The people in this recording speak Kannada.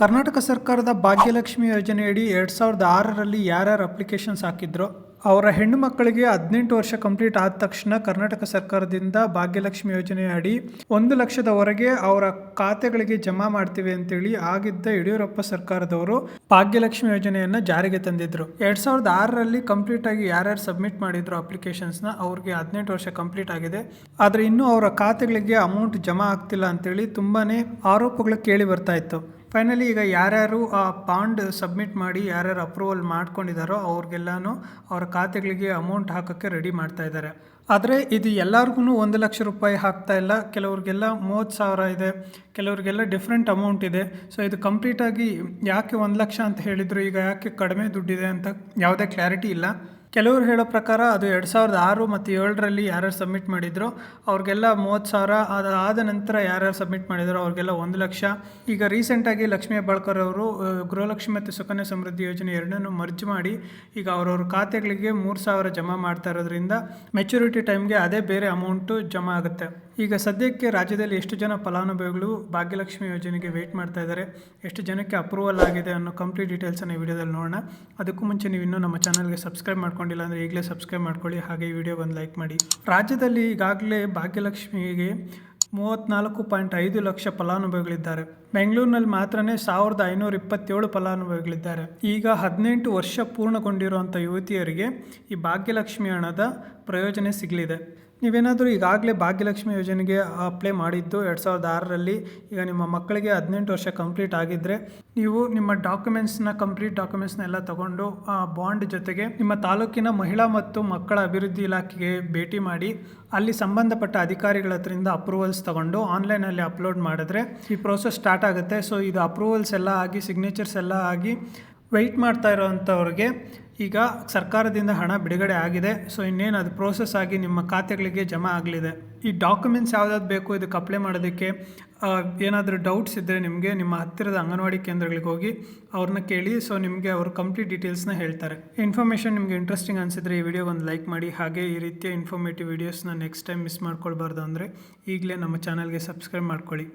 ಕರ್ನಾಟಕ ಸರ್ಕಾರದ ಭಾಗ್ಯಲಕ್ಷ್ಮಿ ಯೋಜನೆಯಡಿ ಎರಡು ಸಾವಿರದ ಆರರಲ್ಲಿ ಯಾರ್ಯಾರು ಅಪ್ಲಿಕೇಶನ್ಸ್ ಹಾಕಿದ್ರು ಅವರ ಹೆಣ್ಣು ಮಕ್ಕಳಿಗೆ ಹದಿನೆಂಟು ವರ್ಷ ಕಂಪ್ಲೀಟ್ ಆದ ತಕ್ಷಣ ಕರ್ನಾಟಕ ಸರ್ಕಾರದಿಂದ ಭಾಗ್ಯಲಕ್ಷ್ಮಿ ಯೋಜನೆ ಅಡಿ ಒಂದು ಲಕ್ಷದವರೆಗೆ ಅವರ ಖಾತೆಗಳಿಗೆ ಜಮಾ ಮಾಡ್ತೀವಿ ಅಂತೇಳಿ ಆಗಿದ್ದ ಯಡಿಯೂರಪ್ಪ ಸರ್ಕಾರದವರು ಭಾಗ್ಯಲಕ್ಷ್ಮಿ ಯೋಜನೆಯನ್ನ ಜಾರಿಗೆ ತಂದಿದ್ರು. ಎರಡ್ ಸಾವಿರದ ಆರರಲ್ಲಿ ಕಂಪ್ಲೀಟ್ ಆಗಿ ಯಾರ್ಯಾರು ಸಬ್ಮಿಟ್ ಮಾಡಿದ್ರು ಅಪ್ಲಿಕೇಶನ್ಸ್ನ ಅವ್ರಿಗೆ ಹದಿನೆಂಟು ವರ್ಷ ಕಂಪ್ಲೀಟ್ ಆಗಿದೆ. ಆದರೆ ಇನ್ನೂ ಅವರ ಖಾತೆಗಳಿಗೆ ಅಮೌಂಟ್ ಜಮಾ ಆಗ್ತಿಲ್ಲ ಅಂತೇಳಿ ತುಂಬಾನೇ ಆರೋಪಗಳು ಕೇಳಿ ಬರ್ತಾ ಇತ್ತು. ಫೈನಲಿ ಈಗ ಯಾರ್ಯಾರು ಆ ಪಾಂಡ್ ಸಬ್ಮಿಟ್ ಮಾಡಿ, ಯಾರ್ಯಾರು ಅಪ್ರೂವಲ್ ಮಾಡ್ಕೊಂಡಿದ್ದಾರೋ ಅವ್ರಿಗೆಲ್ಲಾನು ಅವರ ಖಾತೆಗಳಿಗೆ ಅಮೌಂಟ್ ಹಾಕೋಕ್ಕೆ ರೆಡಿ ಮಾಡ್ತಾ ಇದ್ದಾರೆ. ಆದರೆ ಇದು ಎಲ್ಲರಿಗೂ ಒಂದು ಲಕ್ಷ ರೂಪಾಯಿ ಹಾಕ್ತಾ ಇಲ್ಲ. ಕೆಲವ್ರಿಗೆಲ್ಲ ಮೂವತ್ತು ಸಾವಿರ ಇದೆ. ಕೆಲವ್ರಿಗೆಲ್ಲ ಡಿಫ್ರೆಂಟ್ ಅಮೌಂಟ್ ಇದೆ. ಸೊ ಇದು ಕಂಪ್ಲೀಟಾಗಿ ಯಾಕೆ ಒಂದು ಲಕ್ಷ ಅಂತ ಹೇಳಿದರು, ಈಗ ಯಾಕೆ ಕಡಿಮೆ ದುಡ್ಡಿದೆ ಅಂತ ಯಾವುದೇ ಕ್ಲಾರಿಟಿ ಇಲ್ಲ. ಕೆಲವರು ಹೇಳೋ ಪ್ರಕಾರ ಅದು ಎರಡು ಸಾವಿರದ ಆರು ಮತ್ತು ಏಳರಲ್ಲಿ ಯಾರ್ಯಾರು ಸಬ್ಮಿಟ್ ಮಾಡಿದ್ರು, ಅವ್ರಿಗೆಲ್ಲ ಮೂವತ್ತು ಸಾವಿರ ಅದು ಆದ ನಂತರ ಯಾರ್ಯಾರು ಸಬ್ಮಿಟ್ ಮಾಡಿದ್ರು ಅವ್ರಿಗೆಲ್ಲ ಒಂದು ಲಕ್ಷ. ಈಗ ರೀಸೆಂಟಾಗಿ ಲಕ್ಷ್ಮೀ ಬಾಳ್ಕರ್ ಅವರು ಗೃಹಲಕ್ಷ್ಮಿ ಮತ್ತು ಸುಕನ್ಯಾ ಸಮೃದ್ಧಿ ಯೋಜನೆ ಎರಡನ್ನೂ ಮರ್ಜ್ ಮಾಡಿ, ಈಗ ಅವ್ರವ್ರ ಖಾತೆಗಳಿಗೆ ಮೂರು ಸಾವಿರ ಜಮಾ ಮಾಡ್ತಾ ಇರೋದ್ರಿಂದ ಮೆಚುರಿಟಿ ಟೈಮ್ಗೆ ಅದೇ ಬೇರೆ ಅಮೌಂಟು ಜಮಾ ಆಗುತ್ತೆ. ಈಗ ಸದ್ಯಕ್ಕೆ ರಾಜ್ಯದಲ್ಲಿ ಎಷ್ಟು ಜನ ಫಲಾನುಭವಿಗಳು ಭಾಗ್ಯಲಕ್ಷ್ಮಿ ಯೋಜನೆಗೆ ವೇಟ್ ಮಾಡ್ತಾ ಇದ್ದಾರೆ, ಎಷ್ಟು ಜನಕ್ಕೆ ಅಪ್ರೂವಲ್ ಆಗಿದೆ ಅನ್ನೋ ಕಂಪ್ಲೀಟ್ ಡೀಟೇಲ್ಸನ್ನು ಈ ವಿಡಿಯೋದಲ್ಲಿ ನೋಡೋಣ. ಅದಕ್ಕೂ ಮುಂಚೆ ನೀವು ಇನ್ನೂ ನಮ್ಮ ಚಾನಲ್ಗೆ ಸಬ್ಸ್ಕ್ರೈಬ್ ಮಾಡ್ಕೊಂಡಿಲ್ಲ ಅಂದರೆ ಈಗಲೇ ಸಬ್ಸ್ಕ್ರೈಬ್ ಮಾಡ್ಕೊಳ್ಳಿ, ಹಾಗೆ ಈ ವಿಡಿಯೋ ಒಂದು ಲೈಕ್ ಮಾಡಿ. ರಾಜ್ಯದಲ್ಲಿ ಈಗಾಗಲೇ ಭಾಗ್ಯಲಕ್ಷ್ಮಿಗೆ ಮೂವತ್ತ್ನಾಲ್ಕು ಪಾಯಿಂಟ್ ಐದು ಲಕ್ಷ ಫಲಾನುಭವಿಗಳಿದ್ದಾರೆ. ಬೆಂಗಳೂರಿನಲ್ಲಿ ಮಾತ್ರನೇ ಸಾವಿರದ ಐನೂರ ಇಪ್ಪತ್ತೇಳು ಫಲಾನುಭವಿಗಳಿದ್ದಾರೆ. ಈಗ ಹದಿನೆಂಟು ವರ್ಷ ಪೂರ್ಣಗೊಂಡಿರುವಂಥ ಯುವತಿಯರಿಗೆ ಈ ಭಾಗ್ಯಲಕ್ಷ್ಮಿ ಹಣದ ಪ್ರಯೋಜನ ಸಿಗಲಿದೆ. ನೀವೇನಾದರೂ ಈಗಾಗಲೇ ಭಾಗ್ಯಲಕ್ಷ್ಮಿ ಯೋಜನೆಗೆ ಅಪ್ಲೈ ಮಾಡಿದ್ದು ಎರಡು ಸಾವಿರದ ಆರರಲ್ಲಿ, ಈಗ ನಿಮ್ಮ ಮಕ್ಕಳಿಗೆ ಹದಿನೆಂಟು ವರ್ಷ ಕಂಪ್ಲೀಟ್ ಆಗಿದ್ದರೆ ನೀವು ನಿಮ್ಮ ಡಾಕ್ಯುಮೆಂಟ್ಸ್ನ ಕಂಪ್ಲೀಟ್ ಡಾಕ್ಯುಮೆಂಟ್ಸ್ನ ಎಲ್ಲ ತಗೊಂಡು, ಆ ಬಾಂಡ್ ಜೊತೆಗೆ ನಿಮ್ಮ ತಾಲೂಕಿನ ಮಹಿಳಾ ಮತ್ತು ಮಕ್ಕಳ ಅಭಿವೃದ್ಧಿ ಇಲಾಖೆಗೆ ಭೇಟಿ ಮಾಡಿ, ಅಲ್ಲಿ ಸಂಬಂಧಪಟ್ಟ ಅಧಿಕಾರಿಗಳ ಹತ್ರದಿಂದ ಅಪ್ರೂವಲ್ಸ್ ತಗೊಂಡು ಆನ್ಲೈನಲ್ಲಿ ಅಪ್ಲೋಡ್ ಮಾಡಿದ್ರೆ ಈ ಪ್ರೋಸೆಸ್ ಸ್ಟಾರ್ಟ್ ಆಗುತ್ತೆ. ಸೊ ಇದು ಅಪ್ರೂವಲ್ಸ್ ಎಲ್ಲ ಆಗಿ ಸಿಗ್ನೇಚರ್ಸ್ ಎಲ್ಲ ಆಗಿ ವೆಯ್ಟ್ ಮಾಡ್ತಾ ಇರೋವಂಥವ್ರಿಗೆ ಈಗ ಸರ್ಕಾರದಿಂದ ಹಣ ಬಿಡುಗಡೆ ಆಗಿದೆ. ಸೊ ಇನ್ನೇನು ಅದು ಪ್ರೋಸೆಸ್ ಆಗಿ ನಿಮ್ಮ ಖಾತೆಗಳಿಗೆ ಜಮಾ ಆಗಲಿದೆ. ಈ ಡಾಕ್ಯುಮೆಂಟ್ಸ್ ಯಾವುದಾದ್ರು ಬೇಕು? ಇದಕ್ಕೆ ಅಪ್ಲೈ ಮಾಡೋದಕ್ಕೆ ಏನಾದರೂ ಡೌಟ್ಸ್ ಇದ್ದರೆ ನಿಮಗೆ ನಿಮ್ಮ ಹತ್ತಿರದ ಅಂಗನವಾಡಿ ಕೇಂದ್ರಗಳಿಗೆ ಹೋಗಿ ಅವ್ರನ್ನ ಕೇಳಿ ಸೊ ನಿಮಗೆ ಅವರು ಕಂಪ್ಲೀಟ್ ಡೀಟೇಲ್ಸ್ನ ಹೇಳ್ತಾರೆ. ಇನ್ಫಾರ್ಮೇಷನ್ ನಿಮಗೆ ಇಂಟ್ರೆಸ್ಟಿಂಗ್ ಅನಿಸಿದ್ರೆ ಈ ವಿಡಿಯೋ ಒಂದು ಲೈಕ್ ಮಾಡಿ. ಹಾಗೆ ಈ ರೀತಿಯ ಇನ್ಫಾರ್ಮೇಟಿವ್ ವೀಡಿಯೋಸ್ನ ನೆಕ್ಸ್ಟ್ ಟೈಮ್ ಮಿಸ್ ಮಾಡ್ಕೊಳ್ಬಾರ್ದು ಅಂದರೆ ಈಗಲೇ ನಮ್ಮ ಚಾನಲ್ಗೆ ಸಬ್ಸ್ಕ್ರೈಬ್ ಮಾಡ್ಕೊಳ್ಳಿ.